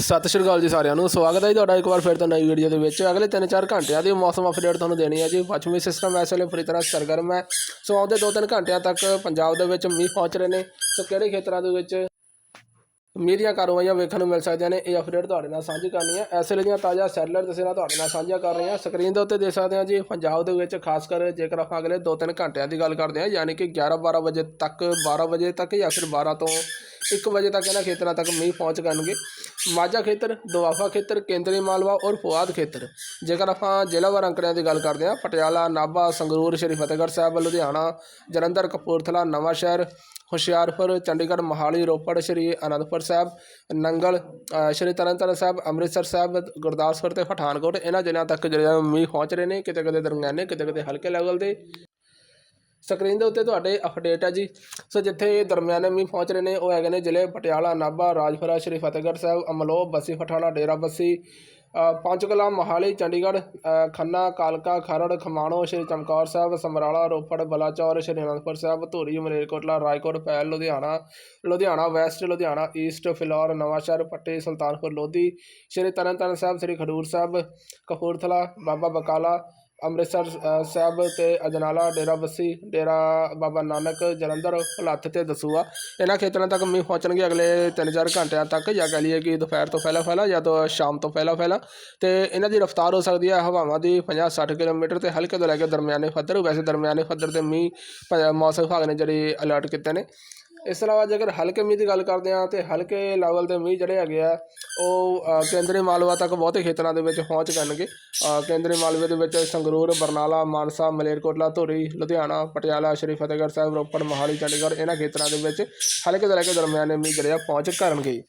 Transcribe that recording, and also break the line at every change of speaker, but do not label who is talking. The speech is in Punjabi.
ਸਤਿ ਸ਼੍ਰੀ ਅਕਾਲ ਜੀ ਸਾਰਿਆਂ ਨੂੰ, ਸਵਾਗਤ ਹੈ ਜੀ ਤੁਹਾਡਾ ਇੱਕ ਵਾਰ ਫਿਰ ਤੋਂ ਨਵੀਂ ਵੀਡੀਓ ਦੇ ਵਿੱਚ। ਅਗਲੇ 3-4 ਘੰਟਿਆਂ ਦੀ ਮੌਸਮ ਅਪਡੇਟ ਤੁਹਾਨੂੰ ਦੇਣੀ ਹੈ ਜੀ। ਪੱਛਮੀ ਸਿਸਟਮ ਇਸ ਵੇਲੇ ਪੂਰੀ ਤਰ੍ਹਾਂ ਸਰਗਰਮ ਹੈ। ਸੋ ਆਉਂਦੇ 2-3 ਘੰਟਿਆਂ ਤੱਕ ਪੰਜਾਬ ਦੇ ਵਿੱਚ ਮੀਂਹ ਪਹੁੰਚ ਰਹੇ ਨੇ। ਸੋ ਕਿਹੜੇ ਖੇਤਰਾਂ ਦੇ ਵਿੱਚ ਮੀਂਹ ਦੀਆਂ ਕਾਰਵਾਈਆਂ ਵੇਖਣ ਨੂੰ ਮਿਲ ਸਕਦੀਆਂ ਨੇ, ਇਹ ਅਪਡੇਟ ਤੁਹਾਡੇ ਨਾਲ ਸਾਂਝੀ ਕਰਨੀ ਹੈ। ਇਸ ਵੇਲੇ ਦੀਆਂ ਤਾਜ਼ਾ ਸੈਲਰ ਤਸਵੀਰਾਂ ਤੁਹਾਡੇ ਨਾਲ ਸਾਂਝੀਆਂ ਕਰ ਰਹੇ ਹਾਂ। ਸਕਰੀਨ ਦੇ ਉੱਤੇ ਦੇਖ ਸਕਦੇ ਹਾਂ ਜੀ, ਪੰਜਾਬ ਦੇ ਵਿੱਚ ਖਾਸ ਕਰ ਜੇਕਰ ਆਪਾਂ ਅਗਲੇ 2-3 ਘੰਟਿਆਂ ਦੀ ਗੱਲ ਕਰਦੇ ਹਾਂ, ਯਾਨੀ ਕਿ 11-12 ਵਜੇ ਤੱਕ 12 ਵਜੇ ਤੱਕ ਜਾਂ ਫਿਰ 12 ਤੋਂ 1 ਵਜੇ ਤੱਕ ਇਹਨਾਂ ਖੇਤਰਾਂ ਤੱਕ ਮੀਂਹ ਪਹੁੰਚ ਕਰਨਗੇ। ਮਾਝਾ ਖੇਤਰ ਦੁਆਫਾ ਖੇਤਰ ਕੇਂਦਰੀ ਮਾਲਵਾ ਔਰ ਫੁਆਦ ਖੇਤਰ। ਜੇਕਰ ਆਪਾਂ ਜ਼ਿਲ੍ਹਾਵਾਰ ਅੰਕੜਿਆਂ ਦੀ ਗੱਲ ਕਰਦੇ ਹਾਂ ਪਟਿਆਲਾ ਨਾਭਾ ਸੰਗਰੂਰ ਸ਼੍ਰੀ ਫਤਿਹਗੜ੍ਹ ਸਾਹਿਬ ਲੁਧਿਆਣਾ ਜਲੰਧਰ ਕਪੂਰਥਲਾ ਨਵਾਂਸ਼ਹਿਰ ਹੁਸ਼ਿਆਰਪੁਰ ਚੰਡੀਗੜ੍ਹ ਮੋਹਾਲੀ ਰੋਪੜ ਸ਼੍ਰੀ ਅਨੰਦਪੁਰ ਸਾਹਿਬ ਨੰਗਲ ਅ, ਸ਼੍ਰੀ ਤਰਨਤਾਰਨ ਸਾਹਿਬ ਅੰਮ੍ਰਿਤਸਰ ਸਾਹਿਬ ਗੁਰਦਾਸਪੁਰ ਤੇ ਪਠਾਨਕੋਟ ਇਹਨਾਂ ਜ਼ਿਲ੍ਹਿਆਂ ਤੱਕ ਜਿਹੜੇ ਮੀਂਹ ਪਹੁੰਚ ਰਹੇ ਨੇ ਕਿਤੇ ਕਿਤੇ ਦਰਮਿਆਨੇ ਕਿਤੇ ਕਿਤੇ ਹਲਕੇ ਲੈਵਲ ਦੇ। ਸਕਰੀਨ ਦੇ ਉੱਤੇ ਤੁਹਾਡੇ ਅਪਡੇਟ ਹੈ ਜੀ। ਸੋ ਜਿੱਥੇ ਦਰਮਿਆਨੇ ਮੀਂਹ ਪਹੁੰਚ ਰਹੇ ਨੇ ਉਹ ਹੈਗੇ ਨੇ ਜ਼ਿਲ੍ਹੇ ਪਟਿਆਲਾ ਨਾਭਾ ਰਾਜਪੁਰਾ ਸ਼੍ਰੀ ਫਤਿਹਗੜ੍ਹ ਸਾਹਿਬ ਅਮਲੋਹ ਬੱਸੀ ਪਠਾਣਾ ਡੇਰਾ ਬੱਸੀ ਅ, ਪੰਚਕੂਲਾ ਮੋਹਾਲੀ ਚੰਡੀਗੜ੍ਹ ਖੰਨਾ ਕਾਲਕਾ ਖਰੜ ਖਮਾਣੋ ਸ਼੍ਰੀ ਚਮਕੌਰ ਸਾਹਿਬ ਸਮਰਾਲਾ ਰੋਪੜ ਬਲਾਚੌਰ ਸ਼੍ਰੀ ਅਨੰਦਪੁਰ ਸਾਹਿਬ ਧੂਰੀ ਮਲੇਰਕੋਟਲਾ ਰਾਏਕੋਟ ਪੈਲ ਲੁਧਿਆਣਾ ਲੁਧਿਆਣਾ ਵੈਸਟ ਲੁਧਿਆਣਾ ਈਸਟ ਫਿਲੌਰ ਨਵਾਂਸ਼ਹਿਰ ਪੱਟੀ ਸੁਲਤਾਨਪੁਰ ਲੋਧੀ ਸ਼੍ਰੀ ਤਰਨਤਾਰਨ ਸਾਹਿਬ ਸ਼੍ਰੀ ਖਡੂਰ ਸਾਹਿਬ ਕਪੂਰਥਲਾ ਬਾਬਾ ਬਕਾਲਾ ਅੰਮ੍ਰਿਤਸਰ ਸਾਹਿਬ ਤੇ ਅਜਨਾਲਾ, ਡੇਰਾ ਬੱਸੀ ਡੇਰਾ ਬਾਬਾ ਨਾਨਕ, ਜਲੰਧਰ ਭਲੱਥ ਤੇ ਦਸੂਆ। ਇਹਨਾਂ ਖੇਤਰਾਂ ਤੱਕ ਮੀਂਹ ਪਹੁੰਚਣਗੇ ਅਗਲੇ 3-4 ਘੰਟਿਆਂ ਤੱਕ ਜਾਂ ਕਹ ਲਈਏ ਕਿ ਦੁਪਹਿਰ ਤੋਂ ਪਹਿਲਾਂ ਪਹਿਲਾਂ ਜਾਂ ਤੋਂ ਸ਼ਾਮ ਤੋਂ ਪਹਿਲਾਂ ਪਹਿਲਾਂ। ਤੇ ਇਹਨਾਂ ਦੀ ਰਫ਼ਤਾਰ ਹੋ ਸਕਦੀ ਹੈ ਹਵਾਵਾਂ ਦੀ 50-60 ਕਿਲੋਮੀਟਰ ਤੇ ਹਲਕੇ ਤੋਂ ਲੈ ਕੇ ਦਰਮਿਆਨੇ ਪੱਧਰ। ਵੈਸੇ ਦਰਮਿਆਨੇ ਪੱਧਰ ਤੇ ਮੀਂਹ ਪ- ਮੌਸਮ ਵਿਭਾਗ ਨੇ ਜਿਹੜੇ ਅਲਰਟ ਕੀਤੇ ਨੇ। ਇਸ ਤੋਂ ਇਲਾਵਾ ਜੇਕਰ ਹਲਕੇ ਮੀਂਹ ਦੀ ਗੱਲ ਕਰਦੇ ਹਾਂ ਤੇ ਹਲਕੇ ਲੈਵਲ ਦੇ ਮੀਂਹ ਜਿਹੜੇ ਹੈਗੇ ਆ, ਉਹ ਕੇਂਦਰੀ ਮਾਲਵਾ ਤੱਕ ਬਹੁਤੇ ਖੇਤਰਾਂ ਦੇ ਵਿੱਚ ਪਹੁੰਚ ਕਰਨਗੇ ਕੇਂਦਰੀ ਮਾਲਵੇ ਦੇ ਵਿੱਚ ਸੰਗਰੂਰ, ਬਰਨਾਲਾ, ਮਾਨਸਾ, ਮਲੇਰਕੋਟਲਾ, ਧੂਰੀ, ਲੁਧਿਆਣਾ, ਪਟਿਆਲਾ, ਸ਼੍ਰੀ ਫਤਿਹਗੜ੍ਹ ਸਾਹਿਬ, ਰੋਪੜ, ਮੋਹਾਲੀ, ਚੰਡੀਗੜ੍ਹ, ਇਹਨਾਂ ਖੇਤਰਾਂ ਦੇ ਵਿੱਚ ਹਲਕੇ ਤੋਂ ਲੈ ਕੇ ਦਰਮਿਆਨੇ ਮੀਂਹ ਜਿਹੜੇ ਆ ਪਹੁੰਚ ਕਰਨਗੇ।